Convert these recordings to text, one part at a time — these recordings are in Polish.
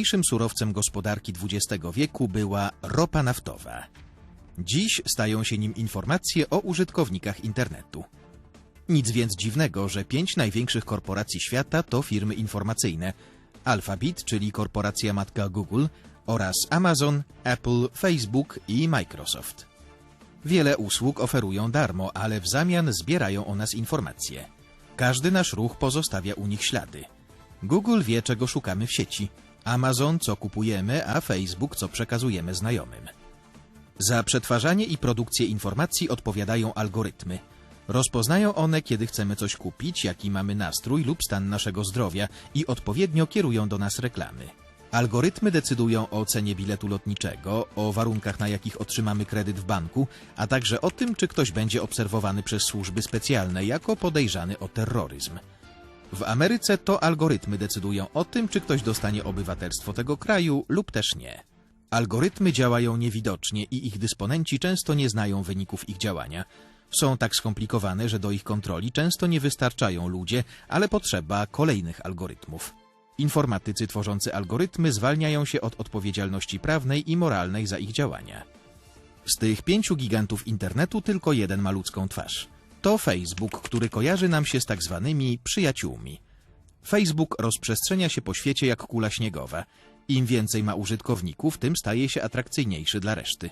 Najważniejszym surowcem gospodarki XX wieku była ropa naftowa. Dziś stają się nim informacje o użytkownikach internetu. Nic więc dziwnego, że pięć największych korporacji świata to firmy informacyjne: Alphabet, czyli korporacja matka Google, oraz Amazon, Apple, Facebook i Microsoft. Wiele usług oferują darmo, ale w zamian zbierają o nas informacje. Każdy nasz ruch pozostawia u nich ślady. Google wie, czego szukamy w sieci, Amazon, co kupujemy, a Facebook, co przekazujemy znajomym. Za przetwarzanie i produkcję informacji odpowiadają algorytmy. Rozpoznają one, kiedy chcemy coś kupić, jaki mamy nastrój lub stan naszego zdrowia i odpowiednio kierują do nas reklamy. Algorytmy decydują o cenie biletu lotniczego, o warunkach, na jakich otrzymamy kredyt w banku, a także o tym, czy ktoś będzie obserwowany przez służby specjalne jako podejrzany o terroryzm. W Ameryce to algorytmy decydują o tym, czy ktoś dostanie obywatelstwo tego kraju lub też nie. Algorytmy działają niewidocznie i ich dysponenci często nie znają wyników ich działania. Są tak skomplikowane, że do ich kontroli często nie wystarczają ludzie, ale potrzeba kolejnych algorytmów. Informatycy tworzący algorytmy zwalniają się od odpowiedzialności prawnej i moralnej za ich działania. Z tych pięciu gigantów internetu tylko jeden ma ludzką twarz. To Facebook, który kojarzy nam się z tak zwanymi przyjaciółmi. Facebook rozprzestrzenia się po świecie jak kula śniegowa. Im więcej ma użytkowników, tym staje się atrakcyjniejszy dla reszty.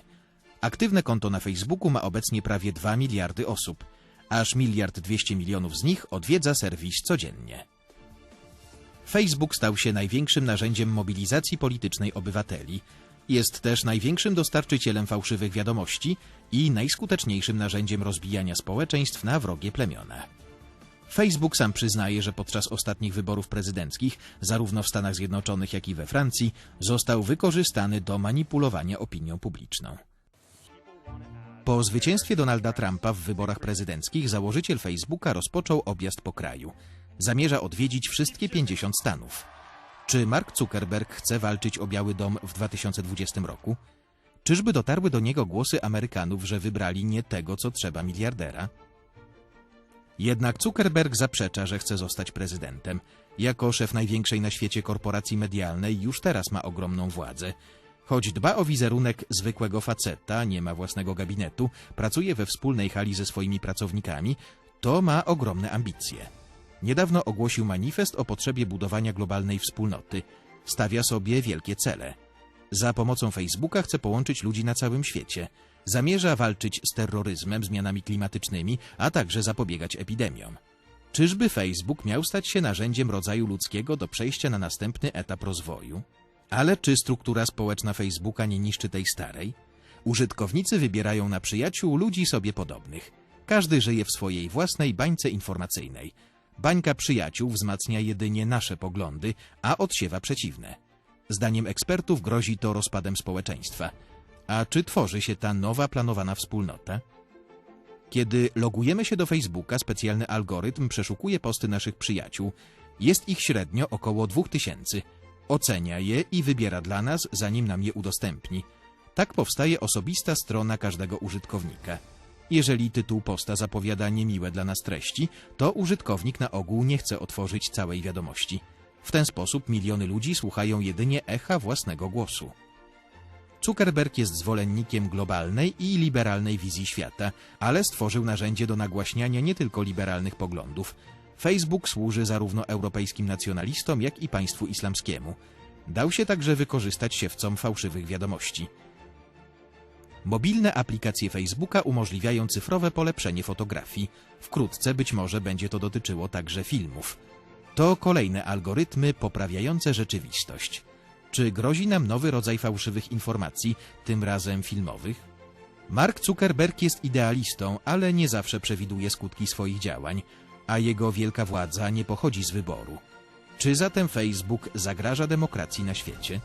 Aktywne konto na Facebooku ma obecnie prawie 2 miliardy osób. Aż miliard 200 milionów z nich odwiedza serwis codziennie. Facebook stał się największym narzędziem mobilizacji politycznej obywateli. Jest też największym dostarczycielem fałszywych wiadomości i najskuteczniejszym narzędziem rozbijania społeczeństw na wrogie plemiona. Facebook sam przyznaje, że podczas ostatnich wyborów prezydenckich, zarówno w Stanach Zjednoczonych, jak i we Francji, został wykorzystany do manipulowania opinią publiczną. Po zwycięstwie Donalda Trumpa w wyborach prezydenckich założyciel Facebooka rozpoczął objazd po kraju. Zamierza odwiedzić wszystkie 50 stanów. Czy Mark Zuckerberg chce walczyć o Biały Dom w 2020 roku? Czyżby dotarły do niego głosy Amerykanów, że wybrali nie tego, co trzeba miliardera? Jednak Zuckerberg zaprzecza, że chce zostać prezydentem. Jako szef największej na świecie korporacji medialnej już teraz ma ogromną władzę. Choć dba o wizerunek zwykłego faceta, nie ma własnego gabinetu, pracuje we wspólnej hali ze swoimi pracownikami, to ma ogromne ambicje. Niedawno ogłosił manifest o potrzebie budowania globalnej wspólnoty. Stawia sobie wielkie cele. Za pomocą Facebooka chce połączyć ludzi na całym świecie. Zamierza walczyć z terroryzmem, zmianami klimatycznymi, a także zapobiegać epidemiom. Czyżby Facebook miał stać się narzędziem rodzaju ludzkiego do przejścia na następny etap rozwoju? Ale czy struktura społeczna Facebooka nie niszczy tej starej? Użytkownicy wybierają na przyjaciół ludzi sobie podobnych. Każdy żyje w swojej własnej bańce informacyjnej. Bańka przyjaciół wzmacnia jedynie nasze poglądy, a odsiewa przeciwne. Zdaniem ekspertów grozi to rozpadem społeczeństwa. A czy tworzy się ta nowa planowana wspólnota? Kiedy logujemy się do Facebooka, specjalny algorytm przeszukuje posty naszych przyjaciół. Jest ich średnio około 2000. Ocenia je i wybiera dla nas, zanim nam je udostępni. Tak powstaje osobista strona każdego użytkownika. Jeżeli tytuł posta zapowiada niemiłe dla nas treści, to użytkownik na ogół nie chce otworzyć całej wiadomości. W ten sposób miliony ludzi słuchają jedynie echa własnego głosu. Zuckerberg jest zwolennikiem globalnej i liberalnej wizji świata, ale stworzył narzędzie do nagłaśniania nie tylko liberalnych poglądów. Facebook służy zarówno europejskim nacjonalistom, jak i państwu islamskiemu. Dał się także wykorzystać siewcom fałszywych wiadomości. Mobilne aplikacje Facebooka umożliwiają cyfrowe polepszenie fotografii. Wkrótce być może będzie to dotyczyło także filmów. To kolejne algorytmy poprawiające rzeczywistość. Czy grozi nam nowy rodzaj fałszywych informacji, tym razem filmowych? Mark Zuckerberg jest idealistą, ale nie zawsze przewiduje skutki swoich działań, a jego wielka władza nie pochodzi z wyboru. Czy zatem Facebook zagraża demokracji na świecie?